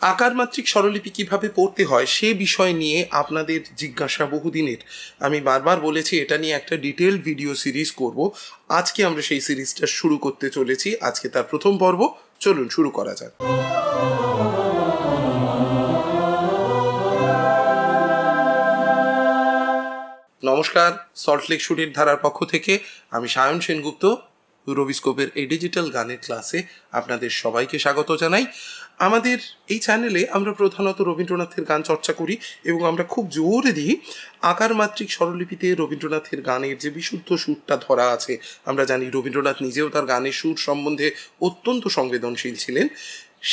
আকার মাত্রিক স্বরলিপি কীভাবে পড়তে হয় সে বিষয় নিয়ে আপনাদের জিজ্ঞাসা বহুদিনের। আমি বারবার বলেছি, এটা নিয়ে একটা ডিটেল ভিডিও সিরিজ করব। আজকে আমরা সেই সিরিজটা শুরু করতে চলেছি। আজকে তার প্রথম পর্ব। চলুন, শুরু করা যাক। নমস্কার সল্টলেক শুটের ধারার পক্ষ থেকে। আমি সায়ন সেনগুপ্ত। রবিস্কোপের এই ডিজিটাল গানের ক্লাসে আপনাদের সবাইকে স্বাগত জানাই। আমাদের এই চ্যানেলে আমরা প্রধানত রবীন্দ্রনাথের গান চর্চা করি এবং আমরা খুব জোরে দিই আকার মাত্রিক স্বরলিপিতে রবীন্দ্রনাথের গানের যে বিশুদ্ধ সুরটা ধরা আছে। আমরা জানি রবীন্দ্রনাথ নিজেও তার গানের সুর সম্বন্ধে অত্যন্ত সংবেদনশীল ছিলেন।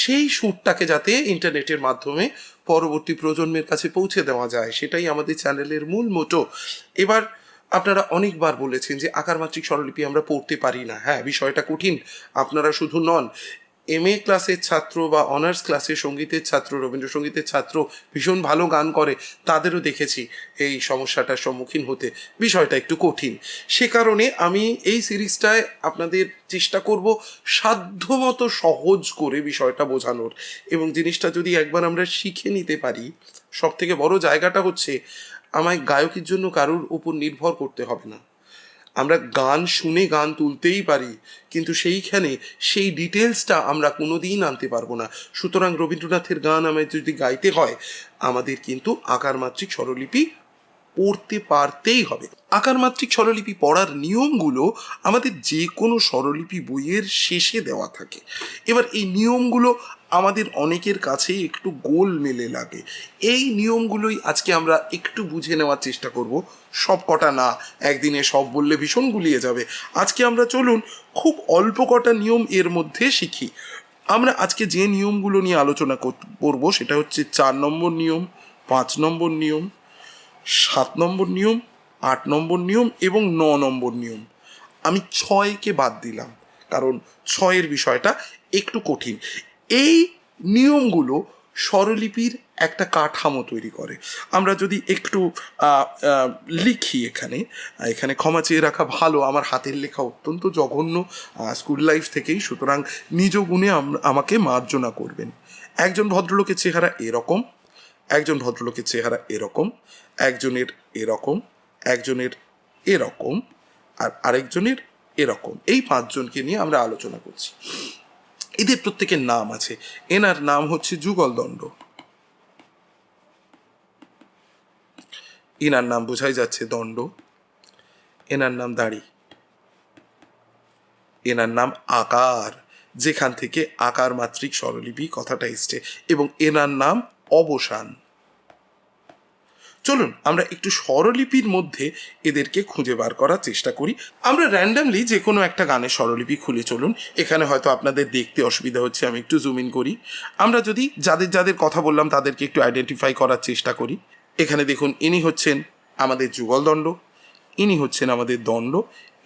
সেই সুরটাকে যাতে ইন্টারনেটের মাধ্যমে পরবর্তী প্রজন্মের কাছে পৌঁছে দেওয়া যায়, সেটাই আমাদের চ্যানেলের মূল মোটো এবার আপনারা অনেকবার বলেছেন যে আকার মাত্রিক স্বরলিপি আমরা পড়তে পারি না। হ্যাঁ বিষয়টা কঠিন। আপনারা শুধু নন এম এ ক্লাসের ছাত্র বা অনার্স ক্লাসের সঙ্গীতের ছাত্র, রবীন্দ্রসঙ্গীতের ছাত্র ভীষণ ভালো গান করে, তাদেরও দেখেছি এই সমস্যাটার সম্মুখীন হতে। বিষয়টা একটু কঠিন। সে কারণে আমি এই সিরিজটায় আপনাদের চেষ্টা করব সাধ্যমতো সহজ করে বিষয়টা বোঝানোর। এবং জিনিসটা যদি একবার আমরা শিখে নিতে পারি সব থেকে বড় জায়গাটা হচ্ছে আমায় গায়কের জন্য কারোর উপর নির্ভর করতে হবে না। আমরা গান শুনে গান তুলতেই পারি, কিন্তু সেইখানে সেই ডিটেলসটা আমরা কোনো দিন আনতে পারব না। সুতরাং রবীন্দ্রনাথের গান আমায় যদি গাইতে হয়, আমাদের কিন্তু আকার মাতৃক স্বরলিপি পড়তে পারতেই হবে। আকার মাত্রিক স্বরলিপি পড়ার নিয়মগুলো আমাদের যে কোনো স্বরলিপি বইয়ের শেষে দেওয়া থাকে। এবার এই নিয়মগুলো আমাদের অনেকের কাছে একটু গোল মেলে লাগে। এই নিয়মগুলোই আজকে আমরা একটু বুঝে নেওয়ার চেষ্টা করব। সব কটা না, একদিনে সব বললে ভীষণ গুলিয়ে যাবে। আজকে আমরা চলুন খুব অল্প কটা নিয়ম এর মধ্যে শিখি। আমরা আজকে যে নিয়মগুলো নিয়ে আলোচনা করব সেটা হচ্ছে চার নম্বর নিয়ম, পাঁচ নম্বর নিয়ম সাত নম্বর নিয়ম, আট নম্বর নিয়ম এবং ন নম্বর নিয়ম। আমি ছয়কে বাদ দিলাম, কারণ ছয়ের বিষয়টা একটু কঠিন। এই নিয়মগুলো স্বরলিপির একটা কাঠামো তৈরি করে। আমরা যদি একটু লিখি এখানে এখানে ক্ষমা চেয়ে রাখা ভালো, আমার হাতের লেখা অত্যন্ত জঘন্য স্কুল লাইফ থেকেই, সুতরাং নিজ গুণে আম- আমাকে মার্জনা করবেন। একজন ভদ্রলোকের চেহারা এরকম, একজন ভদ্রলোকের চেহারা এরকম একজনের এরকম একজনের এরকম, আর আরেকজনের এরকম। এই পাঁচজনকে নিয়ে আমরা আলোচনা করছি। এদের প্রত্যেকের নাম আছে। এনার নাম হচ্ছে যুগলদণ্ড। এনার নাম বোঝাই যাচ্ছে দণ্ড। এনার নাম দাড়ি। এনার নাম আকার। যেখান থেকে আকার মাত্রিক স্বরলিপি কথাটা এসছে। এবং এনার নাম অবসান। চলুন, আমরা একটু স্বরলিপির মধ্যে এদেরকে খুঁজে বার করার চেষ্টা করি। আমরা র্যান্ডামলি যে কোনো একটা গানের স্বরলিপি খুলে চলুন। এখানে হয়তো আপনাদের দেখতে অসুবিধা হচ্ছে, আমি একটু জুম ইন করি। আমরা যদি যাদের যাদের কথা বললাম, তাদেরকে একটু আইডেন্টিফাই করার চেষ্টা করি। এখানে দেখুন, ইনি হচ্ছেন আমাদের যুগলদণ্ড ইনি হচ্ছেন আমাদের দণ্ড,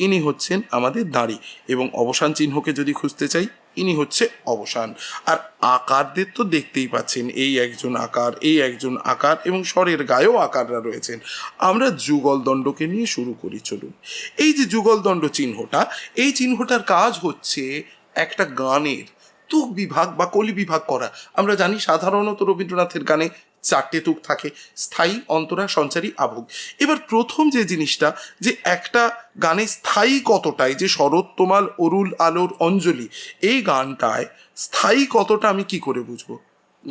ইনি হচ্ছেন আমাদের দাঁড়ি। এবং অবসান চিহ্নকে যদি খুঁজতে চাই ইনি হচ্ছে অবসান। আর আকারদের তো দেখতেই পাচ্ছেন, এই একজন আকার, এই একজন আকার এবং স্বরের গায়েও আকাররা রয়েছেন। আমরা যুগলদণ্ডকে নিয়ে শুরু করি, চলুন। এই যে যুগলদণ্ড চিহ্নটা, এই চিহ্নটার কাজ হচ্ছে একটা গানের তুক বিভাগ বা কলি বিভাগ করা। আমরা জানি সাধারণত রবীন্দ্রনাথের গানে চারটে তুক থাকে, স্থায়ী, অন্তরা, সঞ্চারী, আভোগ। এবার প্রথম যে জিনিসটা, যে একটা গানে স্থায়ী কতটাই, যে শরৎতমাল অরুল, আলোর, অঞ্জলি, এই গানটায় স্থায়ী কতটা আমি কি করে বুঝব?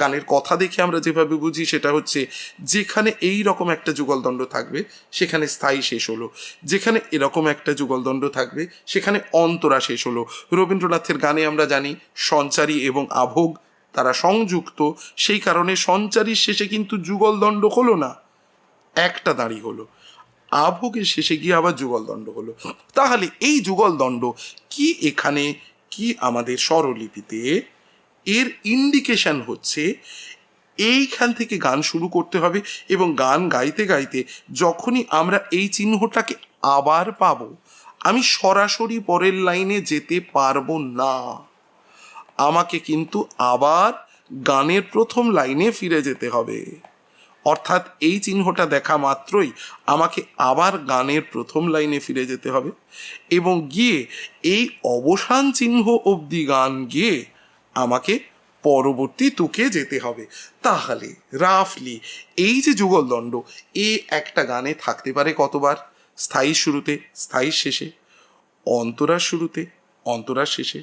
গানের কথা দেখে আমরা যেভাবে বুঝি, সেটা হচ্ছে যেখানে এই রকম একটা যুগলদণ্ড থাকবে, সেখানে স্থায়ী শেষ হলো। যেখানে এরকম একটা যুগলদণ্ড থাকবে, সেখানে অন্তরা শেষ হলো। রবীন্দ্রনাথের গানে আমরা জানি সঞ্চারী এবং আভোগ তারা সংযুক্ত, সেই কারণে সঞ্চারীর শেষে কিন্তু যুগলদণ্ড হলো না। একটা দাঁড়ি হলো। আভোগের শেষে গিয়ে আবার যুগলদণ্ড হলো। তাহলে এই যুগলদণ্ড কি এখানে, কি আমাদের স্বরলিপিতে? এর ইন্ডিকেশন হচ্ছে, এইখান থেকে গান শুরু করতে হবে এবং গান গাইতে গাইতে যখনই আমরা এই চিহ্নটাকে আবার পাবো, আমি সরাসরি পরের লাইনে যেতে পারব না। আমাকে কিন্তু আবার গানের প্রথম লাইনে ফিরে যেতে হবে। অর্থাৎ এই চিহ্নটা দেখা মাত্রই আমাকে আবার গানের প্রথম লাইনে ফিরে যেতে হবে এবং গিয়ে এই অবসান চিহ্ন অবধি গান গিয়ে আমাকে পরবর্তী তুকে যেতে হবে। তাহলে রাফলি, এই যে যুগলদণ্ড, এ একটা গানে থাকতে পারে কতবার? স্থায়ী শুরুতে, স্থায়ী শেষে, অন্তরার শুরুতে অন্তরার শেষে।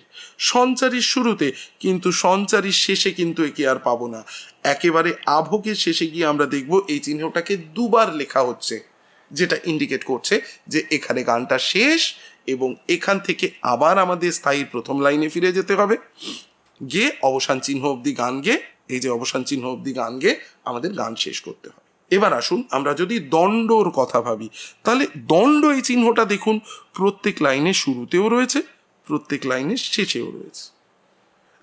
সঞ্চারীর শুরুতে, কিন্তু সঞ্চারীর শেষে কিন্তু একে আর পাবো না। একেবারে আভোগের শেষে গিয়ে আমরা দেখব এই চিহ্নটাকে দুবার লেখা হচ্ছে, যেটা ইন্ডিকেট করছে যে এখানে গানটা শেষ এবং এখান থেকে আবার আমাদের স্থায়ী প্রথম লাইনে ফিরে যেতে হবে। গিয়ে অবসান চিহ্ন অবধি গান গেয়ে এই যে অবসান চিহ্ন অবধি গান গেয়ে আমাদের গান শেষ করতে হবে। এবার আসুন আমরা যদি দণ্ডর কথা ভাবি, তাহলে দণ্ড এই চিহ্নটা দেখুন, প্রত্যেক লাইনের শুরুতেও রয়েছে প্রত্যেক লাইনের শেষেও রয়েছে।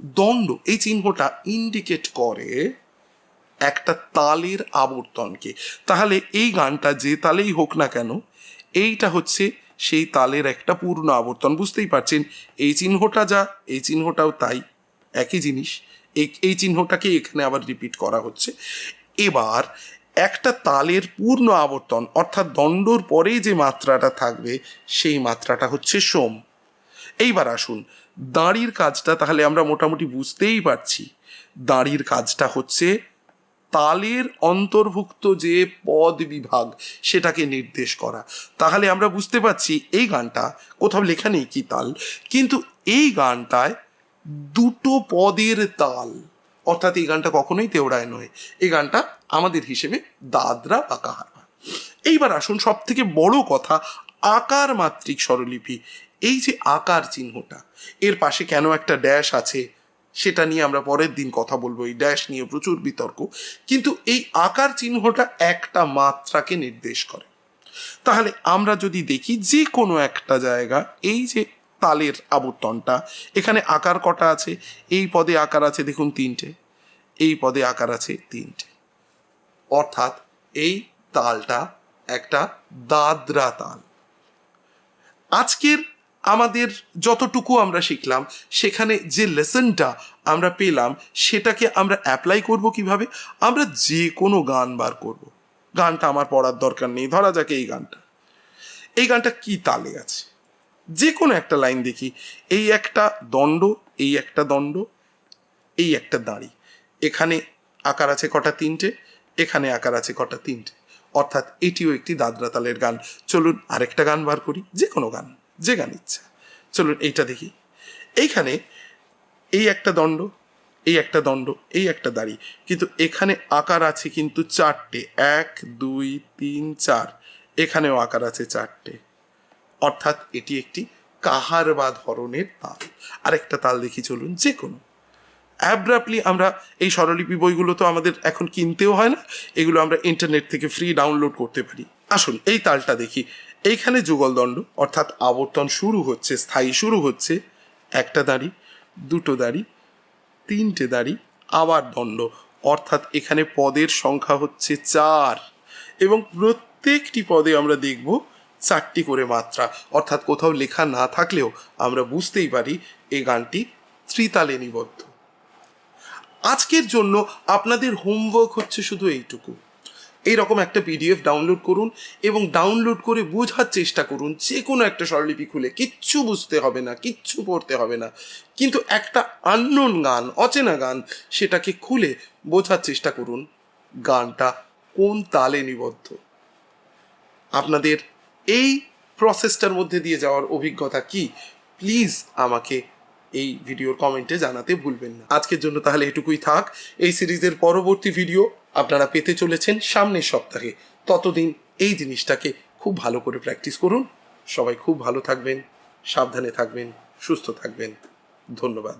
দণ্ড, এই চিহ্নটা ইন্ডিকেট করে একটা তালের আবর্তনকে। তাহলে এই গানটা যে তালেই হোক না কেন, এইটা হচ্ছে সেই তালের একটা পূর্ণ আবর্তন। বুঝতেই পারছেন? এই চিহ্নটা যা, এই চিহ্নটাও তাই। একই জিনিস। এই চিহ্নটাকে এখানে আবার রিপিট করা হচ্ছে। এবার একটা তালের পূর্ণ আবর্তন, অর্থাৎ দণ্ডর পরেই যে মাত্রাটা থাকবে, সেই মাত্রাটা হচ্ছে সোম। এইবার আসুন, দাঁড়ির কাজটা তাহলে আমরা মোটামুটি বুঝতেই পারছি। দাঁড়ির কাজটা হচ্ছে তালের অন্তর্ভুক্ত যে পদ বিভাগ, সেটাকে নির্দেশ করা। তাহলে আমরা বুঝতে পারছি এই গানটা, কোথাও লেখা নেই কি তাল, কিন্তু এই গানটায় দুটো পদের তাল। অর্থাৎ এই গানটা কখনোই তেওড়ায় নয়, এই গানটা আমাদের হিসেবে দাদরা বা কাহারা এইবার আসুন সব থেকে বড় কথা আকার মাত্রিক স্বরলিপি। এই যে আকার চিহ্নটা, এর পাশে কেন একটা ড্যাশ আছে, সেটা নিয়ে আমরা পরের দিন কথা বলব। এই ড্যাশ নিয়ে প্রচুর বিতর্ক। কিন্তু এই আকার চিহ্নটা একটা মাত্রাকে নির্দেশ করে। তাহলে আমরা যদি দেখি যে কোনো একটা জায়গা, এই যে তালের আবর্তনটা, এখানে আকার কটা আছে? এই পদে আকার আছে দেখুন তিনটে, এই পদে আকার আছে তিনটে। অর্থাৎ এই তালটা একটা দাদরা তাল। আজকের আমাদের যতটুকু আমরা শিখলাম, সেখানে যে লেসনটা আমরা পেলাম, সেটাকে আমরা অ্যাপ্লাই করব কীভাবে? আমরা যে কোনো গান বার করব। গানটা আমার পড়ার দরকার নেই, ধরা যাক এই গানটা। এই গানটা কি তালে আছে? যে কোনো একটা লাইন দেখি, এই একটা দণ্ড, এই একটা দণ্ড, এই একটা দাঁড়ি। এখানে আকার আছে কটা তিনটে, এখানে আকার আছে কটা তিনটে। অর্থাৎ এটিও একটি দাদরা তালের গান। চলুন আরেকটা গান বার করি যে কোনো গান। যে গান ইচ্ছা। চলুন এইটা দেখি। এইখানে এই একটা দণ্ড, এই একটা দণ্ড, এই একটা দাড়ি। কিন্তু এখানে আকার আছে কিন্তু চারটে। এক, দুই, তিন, চার। এখানেও আকার আছে চারটে। অর্থাৎ এটি একটি কাহার বা ধরনের তাল। আরেকটা তাল দেখি চলুন, যে কোনো। অ্যাব্রাপলি আমরা এই স্বরলিপি বইগুলো তো আমাদের এখন কিনতেও হয় না। এগুলো আমরা ইন্টারনেট থেকে ফ্রি ডাউনলোড করতে পারি। আসুন, এই তালটা দেখি। এইখানে যুগলদণ্ড, অর্থাৎ আবর্তন শুরু হচ্ছে, স্থায়ী শুরু হচ্ছে, একটা দাড়ি, দুটো দাড়ি, তিনটে দাড়ি, আবার দণ্ড। অর্থাৎ এখানে পদের সংখ্যা হচ্ছে চার। এবং প্রত্যেকটি পদে আমরা দেখব চারটি করে মাত্রা। অর্থাৎ কোথাও লেখা না থাকলেও আমরা বুঝতেই পারি এই গানটি ত্রিতালে নিবদ্ধ। আজকের জন্য আপনাদের হোমওয়ার্ক হচ্ছে শুধু এইটুকু। এইরকম একটা পিডিএফ ডাউনলোড করুন এবং ডাউনলোড করে বোঝার চেষ্টা করুন যে কোনো একটা স্বরলিপি খুলে। কিচ্ছু বুঝতে হবে না, কিচ্ছু পড়তে হবে না। কিন্তু একটা আননোন গান, অচেনা গান, সেটাকে খুলে বোঝার চেষ্টা করুন, গানটা কোন তালে নিবদ্ধ। আপনাদের এই প্রসেসটার মধ্যে দিয়ে যাওয়ার অভিজ্ঞতা কি? প্লিজ আমাকে এই ভিডিওর কমেন্টে জানাতে ভুলবেন না। আজকের জন্য তাহলে এটুকুই থাক। এই সিরিজের পরবর্তী ভিডিও আপনারা পেতে চলেছেন সামনের সপ্তাহে। ততদিন এই জিনিসটাকে খুব ভালো করে প্র্যাকটিস করুন। সবাই খুব ভালো থাকবেন, সাবধানে থাকবেন, সুস্থ থাকবেন। ধন্যবাদ।